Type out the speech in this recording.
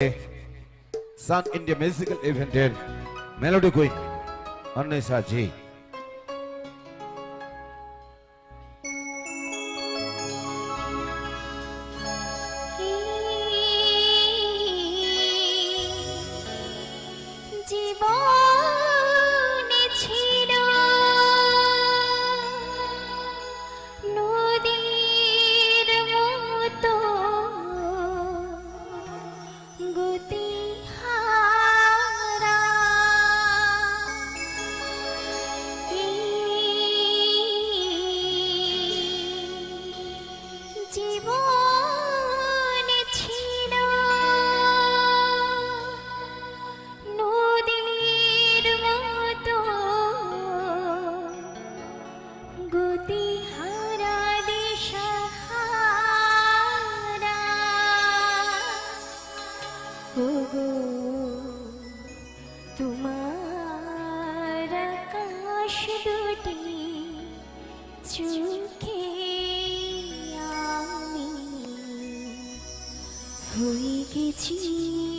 সান India musical ইভেন্টের melody queen Anwesha জি 回忆起。